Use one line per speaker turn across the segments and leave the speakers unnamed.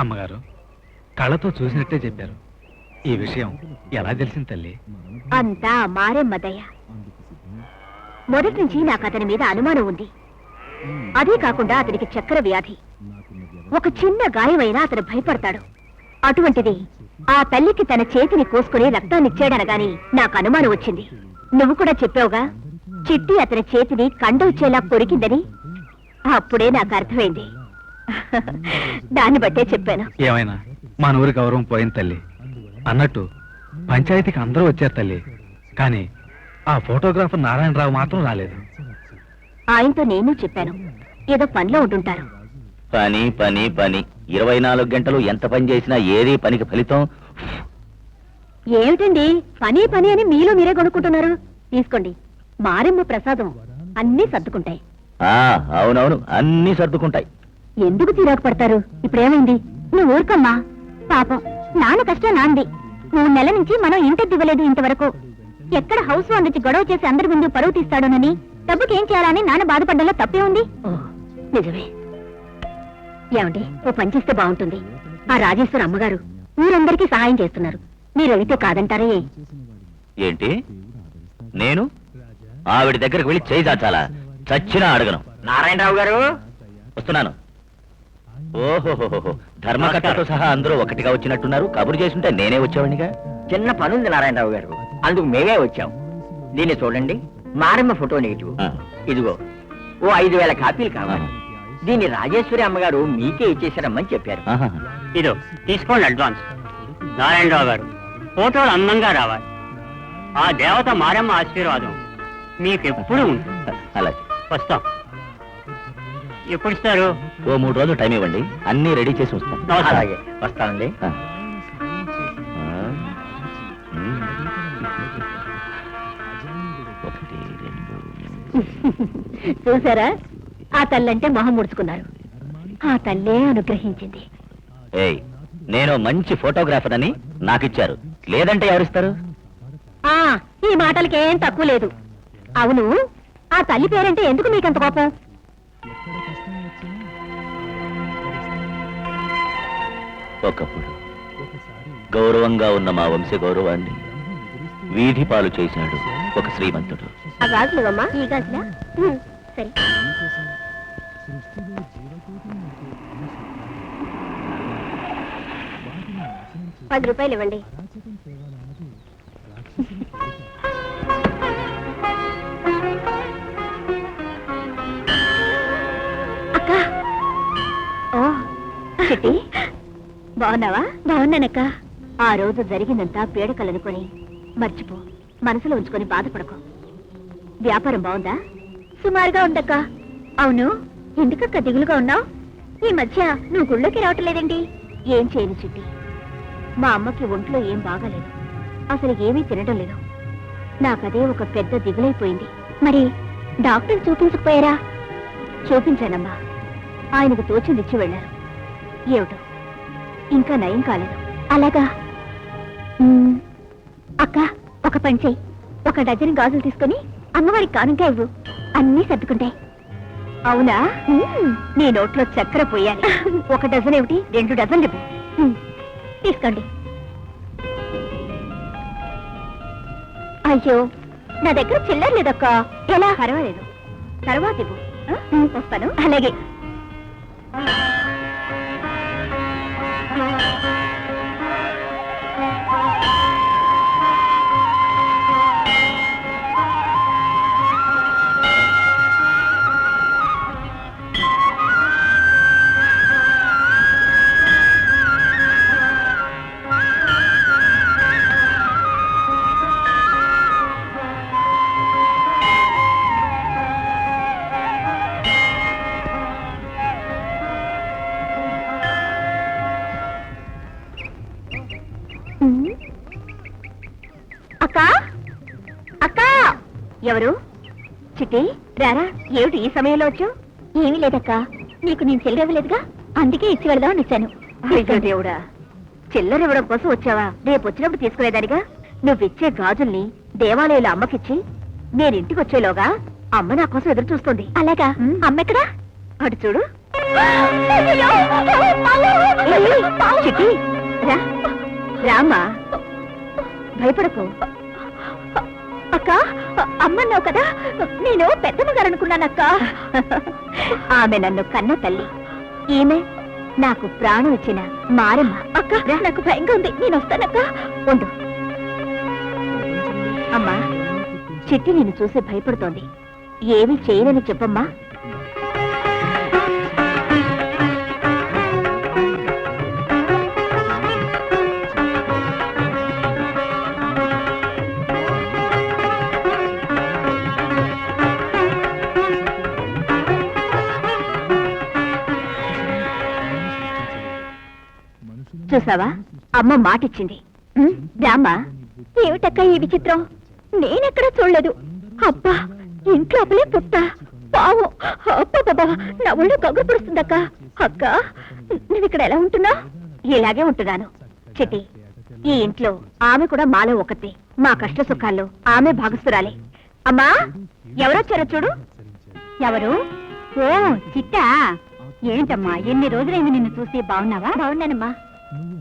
అమ్మగారు కళ్ళతో చూసినట్టే చెప్పారు. ఈ విషయం ఎలా తెలిసింది తల్లి?
అంతా మారెమ్మదయ్య మొదటి నుంచి నాకు అతని మీద అనుమానం ఉంది. అదే కాకుండా అతనికి చక్కెర వ్యాధి. ఒక చిన్న గాయమైనా అతను భయపడతాడు. అటువంటిది ఆ తల్లికి తన చేతిని కోసుకుని రక్తాన్నిచ్చాడనగాని నాకు అనుమానం వచ్చింది. నువ్వు కూడా చెప్పావుగా చిట్టి అతని చేతిని కండొచ్చేలా కొరికిందని? అప్పుడే నాకు అర్థమైంది. దాన్ని బట్టే చెప్పాను.
ఏమైనా? మన ఊరి గౌరవం పోయింది తల్లి. అన్నట్టు పంచాయతీకి అందరూ వచ్చారు తల్లి. కానీ ఆ ఫోటోగ్రాఫర్ నారాయణరావు మాత్రం రాలేదు.
ఆయనతో నేను చెప్పాను. ఏదో పనిలో ఉంటుంటారు
పని పని పని. ఇరవై నాలుగు గంటలు ఎంత పని చేసినా ఏది పనికి ఫలితం
ఏమిటండి? పని పని అని మీలో మీరే కొనుక్కుంటున్నారు తీసుకోండి. మారెమ్మ ప్రసాదం అన్నీ సర్దుకుంటాయి.
ఆ అవునవును. అన్ని సర్దుకుంటాయి.
ఎందుకు తీరాకు పడతారు? ఇప్పుడేమైంది? నువ్వు ఊరుకమ్మా. పాపం నాన్న కష్టం నాంది. మూడు నెలల నుంచి మనం ఇంటర్ ఇవ్వలేదు ఇంతవరకు. ఎక్కడ హౌస్ వాన్ నుంచి గొడవ చేసి అందరి ముందు పరువు తీస్తాడోనని? డబ్బుకేం చేయాలని నాన్న బాధపడ్డంలో తప్పే ఉంది? నిజమే. ఏమండి ఓ పని చేస్తే బాగుంటుంది. ఆ రాజేశ్వర అమ్మగారు ఊరందరికీ సహాయం చేస్తున్నారు. మీరు వెళితే కాదంటారే?
ఏంటి? నేను? ఆవిడ దగ్గరకు వెళ్ళి చేయి దాచాలా చచ్చినా అడగను.
నారాయణరావు గారు?
వస్తున్నాను. ఓహోహోహో ధర్మకర్తతో సహా అందరూ ఒకటిగా వచ్చినట్టున్నారు. కబురు చేస్తుంటే నేనే వచ్చేవాడినిగా?
చిన్న పనుంది నారాయణరావు గారు. అందుకు మేమే వచ్చాం. దీన్ని చూడండి. Maramma photo negative. ఇదిగో ఓ ఐదు వేల కాపీలు కావాలి. దీన్ని రాజేశ్వరి అమ్మగారు మీకే ఇచ్చేసారమ్మని చెప్పారు.
ఇదో తీసుకోండి అడ్వాన్స్. నారాయణరావు గారు ఫోటోలు అందంగా రావాలి. ఆ దేవత మారమ్మ ఆశీర్వాదం మీకెప్పుడు ఉంటుంది.
అలాగే.
వస్తాం. ఎప్పుడు ఇస్తారు
ఓ మూడు రోజులు టైం ఇవ్వండి. అన్ని రెడీ చేసి వస్తాను.
అలాగే. వస్తానండి.
చూసారా? ఆ తల్లంటే మొహం ముడుచుకున్నారు. ఆ తల్లే అనుగ్రహించింది.
ఏయ్ నేను మంచి ఫోటోగ్రాఫర్ అని నాకిచ్చారు. లేదంటే ఎవరిస్తారు?
ఆ ఈ మాటలకేం తక్కువ లేదు. అవును ఆ తల్లి పేరంటే ఎందుకు మీకంత కోపం?
ఒకప్పుడు గౌరవంగా ఉన్న మా వంశ గౌరవాన్ని వీధి పాలు చేశాడు ఒక శ్రీమంతుడు.
పది రూపాయలు ఇవ్వండి. అక్క. ఓ. చిట్టి. బాగున్నావా? బాగున్నానక్క. ఆ రోజు జరిగిందంతా పీడకలనుకొని మర్చిపో. మనసులో ఉంచుకొని బాధపడకు. వ్యాపారం బాగుందా? సుమారుగా ఉందక్క. అవును? ఎందుకక్క దిగులుగా ఉన్నావు? ఈ మధ్య నువ్వు గుళ్ళోకి రావట్లేదండి ఏం చేయను చిట్టి. మా అమ్మకి ఒంట్లో ఏం బాగాలేదు. అసలు ఏమీ తినడం లేదు. నాకదే ఒక పెద్ద దిగులైపోయింది. మరి డాక్టర్ చూపించకపోయారా? చూపించానమ్మా. ఆయనకు తోచింది ఇచ్చి వెళ్ళారు. ఏమిటో? ఇంకా నయం కాలేదు. అలాగా. అక్క ఒక పని చెయ్యి. ఒక డజన్ గాజులు తీసుకొని అమ్మవారికి కానుక ఇవ్వు. అన్నీ సర్దుకుంటాయి. అవునా. నీ నోట్లో చక్కెర పోయాలి. ఒక డజన్ ఏమిటి? రెండు డజన్లు ఇవ్వు. తీసుకోండి. అయ్యో నా దగ్గర చిల్లర లేదక్క. ఎలా? పర్వాలేదు. తర్వాత ఇవ్వు? వస్తాను. అలాగే. ఎవరు? చిట్టి రారా ఏమిటి ఈ సమయంలో వచ్చావు? ఏమీ లేదక్క. నీకు నేను చిల్లర ఇవ్వలేదుగా? అందుకే ఇచ్చి వెళదామని ఇచ్చాను దేవుడా చిల్లర ఇవ్వడం కోసం వచ్చావా? రేపు వచ్చినప్పుడు తీసుకునేదానిగా? నువ్విచ్చే గాజుల్ని దేవాలయంలో అమ్మకిచ్చి నేను ఇంటికి వచ్చేలోగా అమ్మ నా కోసం ఎదురు చూస్తుంది. అలాగా? అమ్మ ఎక్కడా? అటు చూడు.
చిట్టి రా. రామా భయపడకు. అక్క అమ్మన్నావు కదా? నేను పెద్దమ్మ గారు అనుకున్నానక్క ఆమె నన్ను కన్న తల్లి. ఈమె నాకు ప్రాణం ఇచ్చిన మారమ్మ. అక్క నాకు భయంగా ఉంది. నేను వస్తానక్క. ఉండు. అమ్మా చిట్టి నిన్ను చూసి భయపడుతోంది. ఏమీ చేయనని చెప్పమ్మా. చూసావా? అమ్మ మాటిచ్చింది. రామ్మా. ఏమిటక్క ఈ విచిత్రం? నేనెక్కడ చూడలేదు. అబ్బా ఇంట్లోపలే పుట్ట. పావు. అబ్బా నా ఒళ్ళు గగ్గు పుడుస్తుందక్క. అక్క నేను ఇక్కడ ఎలా ఉంటున్నా? ఇలాగే ఉంటున్నాను. చెట్టి ఈ ఇంట్లో ఆమె కూడా మాలో ఒకటి మా కష్ట సుఖాల్లో ఆమె భాగస్తురాలే అమ్మా ఎవరొచ్చారో చూడు. ఎవరు? ఓ చిట్టా. ఏంటమ్మా ఎన్ని రోజులైంది నిన్ను చూసి? బాగున్నావా? బాగున్నానమ్మా.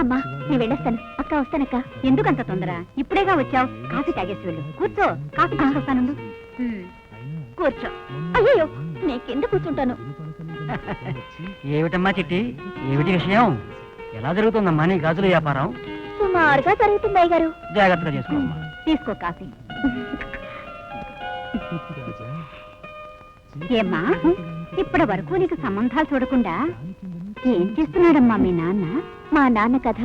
అమ్మా నేను వెళ్ళొస్తాను. అక్క వస్తానక్క. ఎందుకంత తొందర? ఇప్పుడేగా వచ్చావు? కాఫీ తాగేసి వెళ్ళు. కూర్చో. కాఫీ తీసుకొస్తాను కూర్చో. అయ్యో నేను కింద కూర్చుంటాను?
ఏమిటమ్మా చిట్టి? ఏమిటి విషయం? ఎలా జరుగుతుందమ్మా నీ గాజుల వ్యాపారం?
సుమారుగా జరుగుతుంది అయ్య గారు
జాగ్రత్తగా చేసుకోమ్మా
తీసుకో కాఫీ. ఏమ్మా? ఇప్పటి వరకు నీకు సంబంధాలు చూడకుండా ఏం చేస్తున్నాడమ్మా మీ నాన్న? మా నాన్న కథ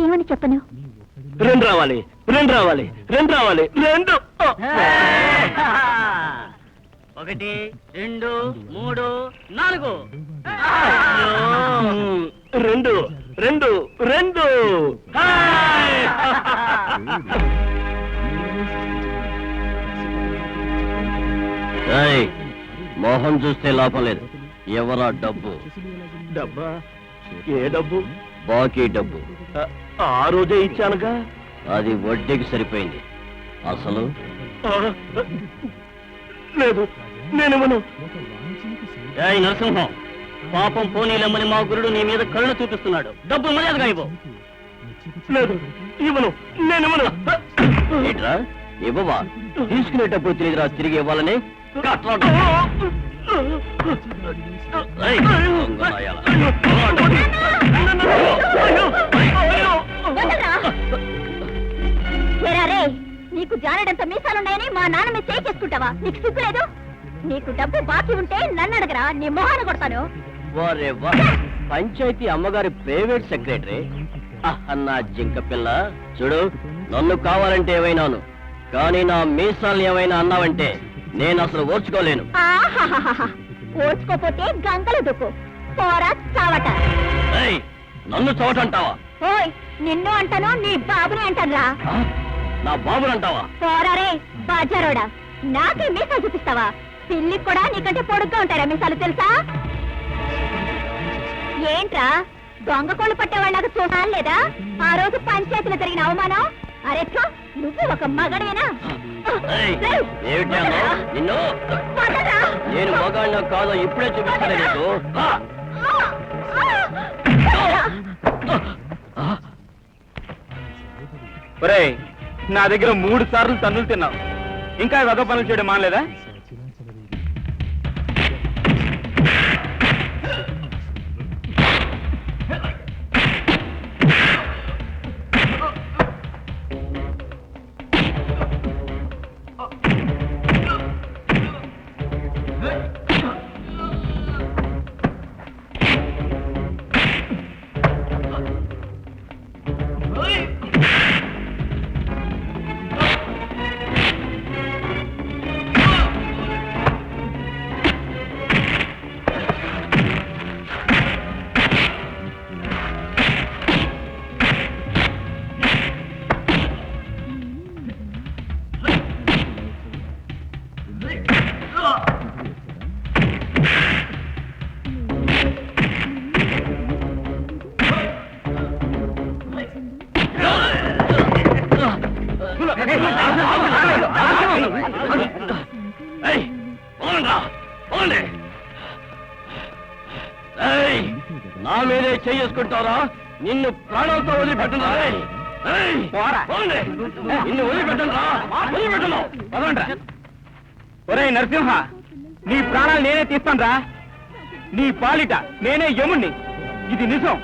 ఏమని చెప్పను?
రెండు రావాలి రెండు రావాలి రెండు రావాలి రెండు.
ఒకటి రెండు మూడు నాలుగు.
రెండు రెండు రెండు. మోహన్ చూస్తే లాభం లేదు. ఎవరా డబ్బు? డబ్బా? ఏ డబ్బు? బాకీ డబ్బు. ఆ రోజే ఇచ్చానుగా. అది వడ్డీకి సరిపోయింది. అసలు? లేదు
ఏయ్ నరసింహం పాపం పోనీలమ్మని మా గురుడు నీ మీద కరుణ చూపిస్తున్నాడు. డబ్బు మర్యాదగా ఇవ్వు.
లేదు ఇవ్వను నేనేమను ఏంట్రా? ఇవ్వవా? తీసుకునేటప్పుడు తిరిగిరా తిరిగి ఇవ్వాలని? కట్లాడు. ఏయ్, దొంగ నాయాల.
వదలరా! ఏరా రే, నీకు జానడంత మీసాలున్నాయని మా నాన్న మీద చేసుకుంటావా నీకు సిగ్గు లేదు నీకు డబ్బు బాకీ ఉంటే నన్ను అడగరా నీ మొహాన కొడతాను
వారే వా పంచాయతీ అమ్మగారి ప్రైవేట్ సెక్రటరీ అన్న జింక పిల్ల చూడు నన్ను కావాలంటే ఏమైనాను కానీ నా మీసాలు ఏమైనా అన్నావంటే నేను అసలు ఓర్చుకోలేను
ఆహాహాహా. ఓర్చుకోపోతే గంగలు దుక్కు. పోరా చావట.
నన్ను చోటంటావా
ఓయ్ నిన్ను అంటాను నీ బాబుని అంటానురా.
ఆ? నా బాబునంటావా?
పోరా రే బాజారోడా. నాకే మీసాలు చూపిస్తావా? పిల్లికి కూడా నీకంటే పొడుగ్గా ఉంటారా మీసాలు తెలుసా? ఏంట్రా? దొంగ కోళ్ళు పట్టేవాళ్ళగా చూసాను లేదా? ఆ రోజు పంచాయతీలో జరిగిన అవమానం? అరే థు, నువ్వు ఒక మగడేనా?
నిన్ను? నేను మగాళ్ళ కాదో ఇప్పుడే చూపిస్తాను నీకు. ఆ!
ఒరేయ్ నా దగ్గర మూడు సార్లు తన్నులు తిన్నావు. ఇంకా వెగ పనులు చేయడం మానలేదా?
నా మీదే చేసుకుంటారా నిన్ను ప్రాణాలతో వదిలిపెట్టను నిన్ను వదిలిపెట్టను వదిలిపెట్టను. పదండ్రా.
ఒరే నరసింహ నీ ప్రాణాలు నేనే తీస్తాను రా. నీ పాలిట నేనే యముణ్ణి. ఇది నిజం.